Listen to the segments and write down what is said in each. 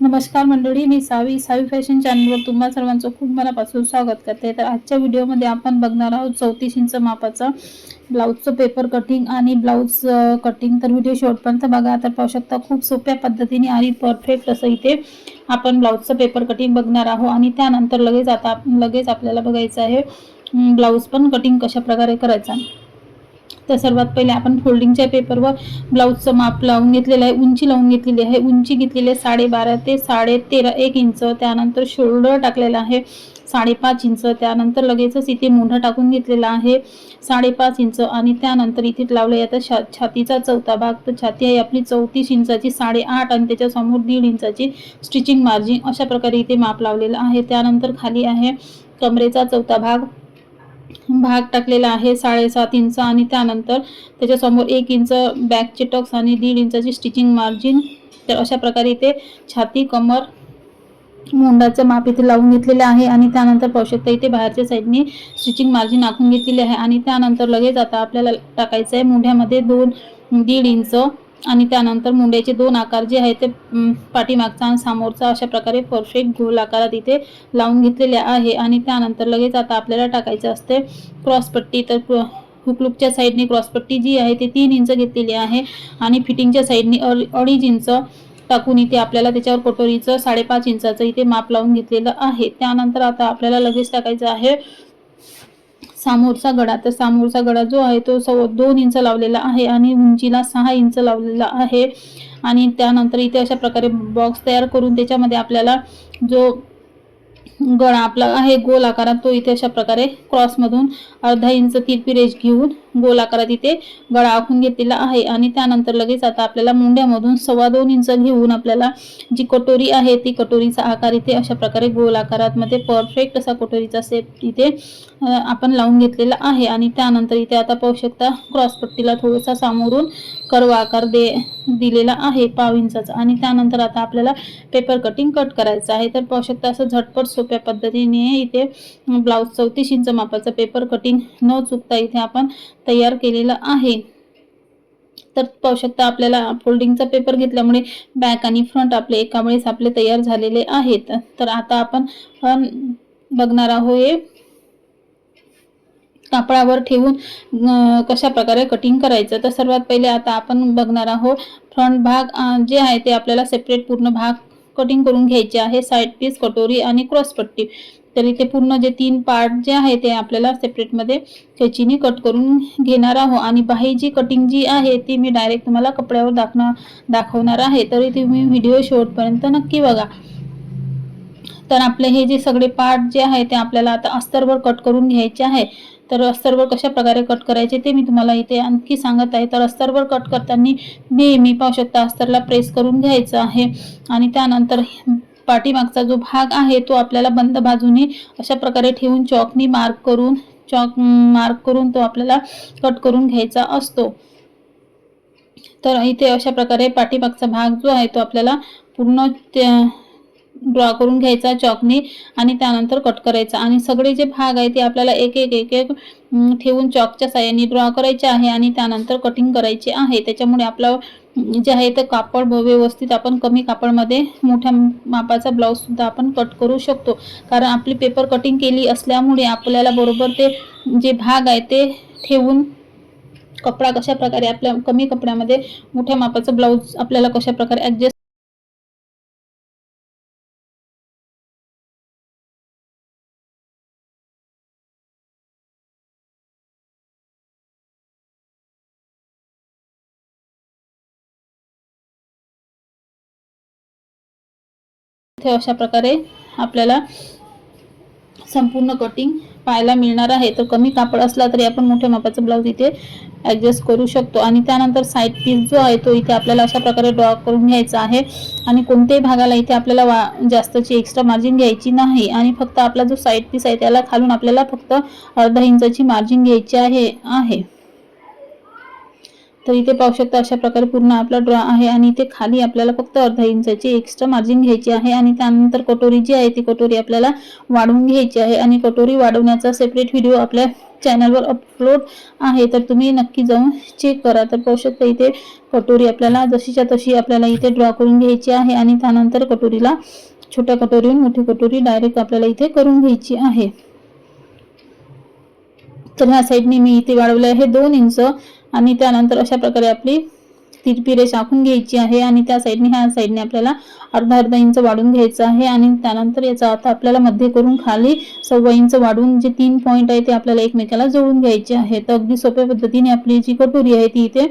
नमस्कार मंडळी मी सावी सावी फॅशन चॅनलवर तुम्हा सर्वांचं खूप मनापासून स्वागत करते. तर आजच्या व्हिडिओमध्ये आपण बघणार आहोत चौतीस इंच मापाचा ब्लाऊजचं पेपर कटिंग आणि ब्लाऊज कटिंग तर व्हिडिओ शेवटपर्यंत बघा तर पाहू शकता खूप सोप्या पद्धतीने आणि परफेक्ट असं इथे आपण ब्लाऊजचं पेपर कटिंग बघणार आहोत. आणि त्यानंतर लगेच आता लगेच आपल्याला बघायचं आहे ब्लाऊज पण कटिंग कशा प्रकारे करायचा. तर सर्वात पहिले आपण फोल्डिंगच्या पेपरवर ब्लाऊजचं माप लावून घेतलेलं आहे उंची लावून घेतलेली आहे. उंची घेतलेली आहे साडेबारा ते साडे तेरा एक इंच. त्यानंतर शोल्डर टाकलेला आहे साडेपाच इंच. त्यानंतर लगेचच इथे मोढा टाकून घेतलेला आहे साडेपाच इंच. आणि त्यानंतर इथे लावलं आहे आता छा छातीचा चौथा भाग. तर छाती आहे आपली चौतीस इंचाची साडेआठ आणि त्याच्यासमोर दीड इंचाची स्टिचिंग मार्जिन अशा प्रकारे इथे माप लावलेलं आहे. त्यानंतर खाली आहे कमरेचा चौथा भाग. भाग टाकलेला आहे साडेसात इंच आणि त्यानंतर त्याच्यासमोर एक इंच बॅकचे टक्स आणि दीड इंचाची स्टिचिंग मार्जिन तर अशा प्रकारे इथे छाती कमर मुंडाचं माप इथे लावून घेतलेलं आहे आणि त्यानंतर पाहू शकता इथे बाहेरच्या साईडने स्टिचिंग मार्जिन आखून घेतलेली आहे. आणि त्यानंतर लगेच आता आपल्याला टाकायचं आहे मुंढ्यामध्ये दोन दीड इंच आणि त्यानंतर मुंड्याचे दोन आकार जे आहेत ते पाठीमागचा आणि समोरचा अशा प्रकारे परफेक्ट गोल आकारात इथे लावून घेतलेले आहे. आणि त्यानंतर लगेच आता आपल्याला टाकायचं असते क्रॉसपट्टी तर हुकलुकच्या साईडने क्रॉसपट्टी जी आहे ती तीन इंच घेतलेली आहे. आणि फिटिंगच्या साईडने अडीच इंच टाकून इथे आपल्याला त्याच्यावर कटोरीचं साडेपाच इंचाचं इथे माप लावून घेतलेलं आहे. त्यानंतर आता आपल्याला लगेच टाकायचं आहे सामोरचा गडा. तर सामोरचा गडा जो आहे तो सव दोन इंच लावलेला आहे आणि उंचीला सहा इंच लावलेला आहे. आणि त्यानंतर इथे अशा प्रकारे बॉक्स तयार करून त्याच्यामध्ये आपल्याला जो गळा आपला आहे गोल आकारात तो इथे अशा प्रकारे क्रॉसमधून अर्धा इंच तिरपी रेष घेऊन गोल आकारात इथे गळा आखून घेतलेला आहे. आणि त्यानंतर लगेच आता आपल्याला मुंड्यामधून सव्वा दोन इंच घेऊन आपल्याला जी कटोरी आहे ती कटोरीचा आकार इथे अशा प्रकारे गोल आकारात मध्ये परफेक्ट असा कटोरीचा सेप इथे आपण लावून घेतलेला आहे. आणि त्यानंतर इथे आता पाहू शकता क्रॉसपट्टीला थोडासा सामोरून कर्व आकार दे दिलेला आहे पाव इंचाचा. आणि त्यानंतर आता आपल्याला पेपर कटिंग कट करायचं आहे. तर पाहू शकता असं झटपट सोप्या पद्धतीने इथे ब्लाऊज चौतीस इंच मापाचं पेपर कटिंग न चुकता इथे आपण तयार केलेलं आहे. तर पाहू शकता आपल्याला फोल्डिंगचा पेपर घेतल्यामुळे बॅक आणि फ्रंट आपले एका वेळेस आपले तयार झालेले आहेत. तर आता आपण बघणार आहोत कापडावर ठेवून कशा प्रकारे कटिंग करायचं. तर सर्वात पहिले आता आपण बघणार आहोत फ्रंट भाग जे आहे ते आपल्याला सेपरेट पूर्ण भाग कटिंग करून घ्यायचे आहे. साईड पीस कटोरी आणि क्रॉसपट्टी तर इथे पूर्ण जे तीन पार्ट जे आहे ते आपल्याला सेपरेटमध्ये खेचीने कट करून घेणार आहोत. आणि बाहीची कटिंग जी आहे ती मी डायरेक्ट तुम्हाला कपड्यावर दाखणार दाखवणार आहे. तरी तुम्ही व्हिडिओ शेवटपर्यंत नक्की बघा. तर आपले हे जे सगळे पार्ट जे आहे ते आपल्याला आता अस्तरवर कट करून घ्यायचे आहे. तर अस्तरवर कशा प्रकारे कट करायचे ते मी तुम्हाला इथे आणखी सांगत आहे. तर अस्तरवर कट करताना नेहमी पाहू शकता अस्तरला प्रेस करून घ्यायचं आहे. आणि त्यानंतर पाठीमागचा जो भाग आहे तो आपल्याला बंद बाजूने अशा प्रकारे ठेवून चॉकनी मार्क करून चॉक मार्क करून तो आपल्याला कट करून घ्यायचा असतो. तर इथे अशा प्रकारे पाठीमागचा भाग जो आहे तो आपल्याला पूर्ण ड्रॉ करून घ्यायचा चॉकने आणि त्यानंतर कट करायचा. आणि सगळे जे भाग आहे ते आपल्याला एक एक एक एक ठेवून चॉकच्या साह्याने ड्रॉ करायचे आहे आणि त्यानंतर कटिंग करायचे आहे. त्याच्यामुळे आपला जे आहे ते कापड व्यवस्थित आपण कमी कापडमध्ये मोठ्या मापाचा ब्लाऊजसुद्धा आपण कट करू शकतो. कारण आपली पेपर कटिंग केली असल्यामुळे आपल्याला बरोबर ते जे भाग आहे ते ठेवून कपडा कशा प्रकारे आपल्या कमी कपड्यामध्ये मोठ्या मापाचं ब्लाऊज आपल्याला कशा प्रकारे ॲडजस्ट इथे अशा प्रकारे आपल्याला संपूर्ण कटिंग पाहायला मिळणार आहे. तर कमी कापड असला तरी आपण मोठ्या मापाचा ब्लाऊज इथे ॲडजस्ट करू शकतो. आणि त्यानंतर साईड पीस जो आहे तो इथे आपल्याला अशा प्रकारे ड्रॉ करून घ्यायचा आहे. आणि कोणत्याही भागाला इथे आपल्याला वा जास्तची एक्स्ट्रा मार्जिन घ्यायची नाही. आणि फक्त आपला जो साईड पीस आहे त्याला खालून आपल्याला फक्त अर्धा इंचाची मार्जिन घ्यायची आहे आहे. तर इथे पाहू शकता अशा प्रकारे पूर्ण आपला ड्रॉ आहे आणि इथे खाली आपल्याला फक्त अर्धा इंचाची एक्स्ट्रा मार्जिन घ्यायची आहे आणि त्यानंतर कटोरी जी आहे ती कटोरी आपल्याला वाढवून घ्यायची आहे आणि कटोरी वाढवण्याचा सेपरेट व्हिडिओ आपल्या चॅनलवर अपलोड आहे. तर तुम्ही नक्की जाऊन चेक करा. तर पाहू शकता इथे कटोरी आपल्याला जशीच्या तशी आपल्याला इथे ड्रॉ करून घ्यायची आहे आणि त्यानंतर कटोरीला छोट्या कटोरीहून मोठी कटोरी डायरेक्ट आपल्याला इथे करून घ्यायची आहे. तर ह्या साईडने मी इथे वाढवले आहे दोन इंच. आणि त्यानंतर अशा प्रकारे आपली तिरपी रेष आखून घ्यायची आहे आणि त्या साईडने ह्या साईडने आपल्याला अर्धा अर्धा इंच वाढून घ्यायचं आहे आणि त्यानंतर याचा आता आपल्याला मध्ये करून खाली सव्वा इंच वाढून जे तीन पॉईंट आहे ते आपल्याला एकमेकाला जोडून घ्यायचे आहे तर अगदी सोप्या पद्धतीने आपली जी कटोरी आहे ती इथे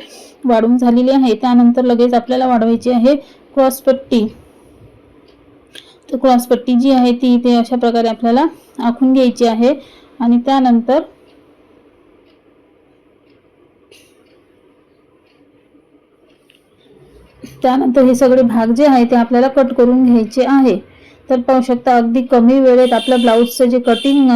वाढून झालेली आहे. त्यानंतर लगेच आपल्याला वाढवायची आहे क्रॉसपट्टी तर क्रॉसपट्टी जी आहे ती इथे अशा प्रकारे आपल्याला आखून घ्यायची आहे आणि त्यानंतर त्यानंतर हे सगळे भाग जे आहे ते आपल्याला कट करून घ्यायचे आहे. तर पाहू शकता अगदी कमी वेळेत आपल्या ब्लाऊजचं जे कटिंग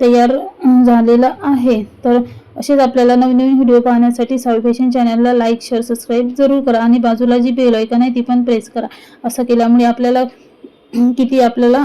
तयार झालेलं आहे. तर असेच आपल्याला नवीन नवीन व्हिडिओ पाहण्यासाठी सावी फॅशन चॅनलला लाईक शेअर सबस्क्राईब जरूर करा आणि बाजूला जी बेल ऐकन आहे ती पण प्रेस करा. असं केल्यामुळे आपल्याला किती आपल्याला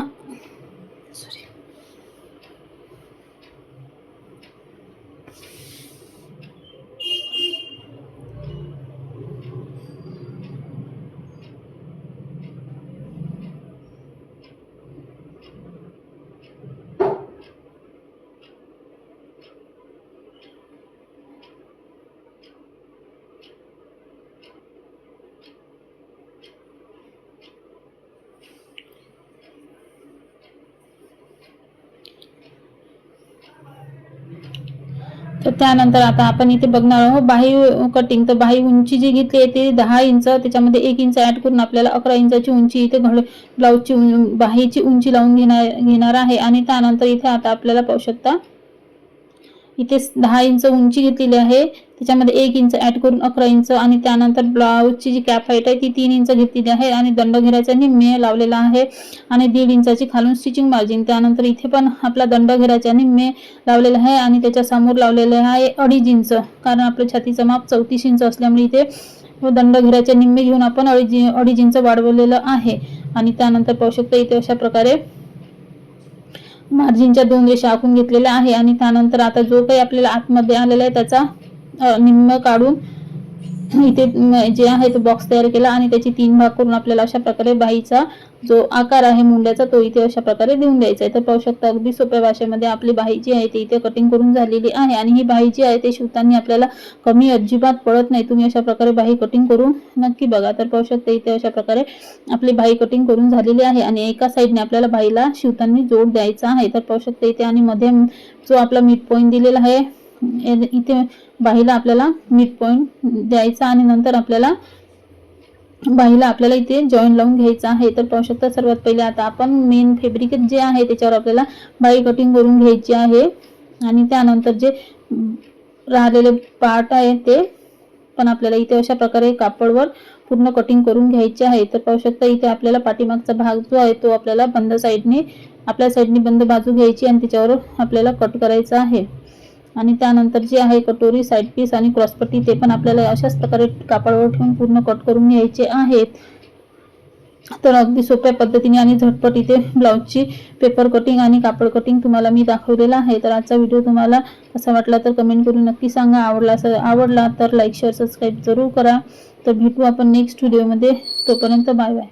तर त्यानंतर आता आपण इथे बघणार आहोत बाही कटिंग तर बाही उंची जी घेतली आहे ती दहा इंच त्याच्यामध्ये एक इंच ऍड करून आपल्याला अकरा इंचाची उंची इथे घड ब्लाऊजची बाहीची उंची लावून घेणार घेणार आहे. आणि त्यानंतर इथे आता आपल्याला पाहू शकता इथे दहा इंच उंची घेतलेली आहे. त्याच्यामध्ये एक इंच ऍड करून अकरा इंच आणि त्यानंतर ब्लाऊजची जी कॅप हाईट आहे ती तीन इंच घेतलेली आहे आणि दंड घेराचा निम्मे लावलेला आहे आणि दीड इंचाची खालून स्टिचिंग मार्जिन त्यानंतर इथे पण आपला दंड घेराच्या निम्मे लावलेला आहे आणि त्याच्यासमोर लावलेले आहे अडीच इंच. कारण आपलं छातीचं माप चौतीस इंच असल्यामुळे इथे व दंड घेराच्या निम्मे घेऊन आपण अडीच अडीच इंच वाढवलेलं आहे. आणि त्यानंतर पाहू शकतो इथे अशा प्रकारे मार्जिनच्या दोन रेषा आखून घेतलेल्या आहे. आणि त्यानंतर आता जो काही आपल्याला आतमध्ये आलेला आहे त्याचा निम्म काढून इथे जे आहे तो बॉक्स तयार केला आणि त्याची तीन भाग करून आपल्याला अशा प्रकारे बाईचा जो आकार आहे मुंड्याचा तो इथे अशा प्रकारे देऊन द्यायचा आहे. तर पाहू शकता अगदी सोप्या भाषेमध्ये आपली बाही जी आहे ती इथे कटिंग करून झालेली आहे आणि ही बाही जी आहे ते शिवताना आपल्याला कमी अजिबात पडत नाही. तुम्ही अशा प्रकारे बाही कटिंग करून नक्की बघा. तर पाहू शकता इथे अशा प्रकारे आपली बाही कटिंग करून झालेली आहे आणि एका साईडने आपल्याला बाईला शिवताना जोड द्यायचा आहे. तर पाहू शकता इथे आणि मध्ये जो आपला मिड पॉईंट दिलेला आहे इथे बाहीला आपल्याला मिड पॉईंट द्यायचा आणि नंतर आपल्याला बाहीला आपल्याला इथे जॉईन लावून घ्यायचं आहे. तर पाहू शकता सर्वात पहिले आता आपण मेन फेब्रिक जे आहे त्याच्यावर आपल्याला बाही कटिंग करून घ्यायची आहे. आणि त्यानंतर जे राहिलेले पार्ट आहे ते पण आपल्याला इथे अशा प्रकारे कापडवर पूर्ण कटिंग करून घ्यायचे आहे. तर पाहू शकता इथे आपल्याला पाठीमागचा भाग जो आहे तो आपल्याला बंद साईडने आपल्या साईडने बंद बाजू घ्यायची आणि त्याच्यावर आपल्याला कट करायचा आहे. आणि त्यानंतर जे आहे कटोरी साईड पीस आणि क्रॉसपट्टी ते पण आपल्याला अशाच प्रकारे कापडावर ठेवून पूर्ण कट करून घ्यायचे आहेत. तर अगदी सोप्या पद्धतीने आणि झटपट इथे ब्लाऊजची पेपर कटिंग आणि कापड कटिंग तुम्हाला मी दाखवलेला आहे. तर आजचा व्हिडिओ तुम्हाला असा वाटला तर कमेंट करून नक्की सांगा. आवडला असं आवडला तर लाईक शेअर सबस्क्राईब जरूर करा. तर भेटू आपण नेक्स्ट व्हिडिओमध्ये तोपर्यंत बाय बाय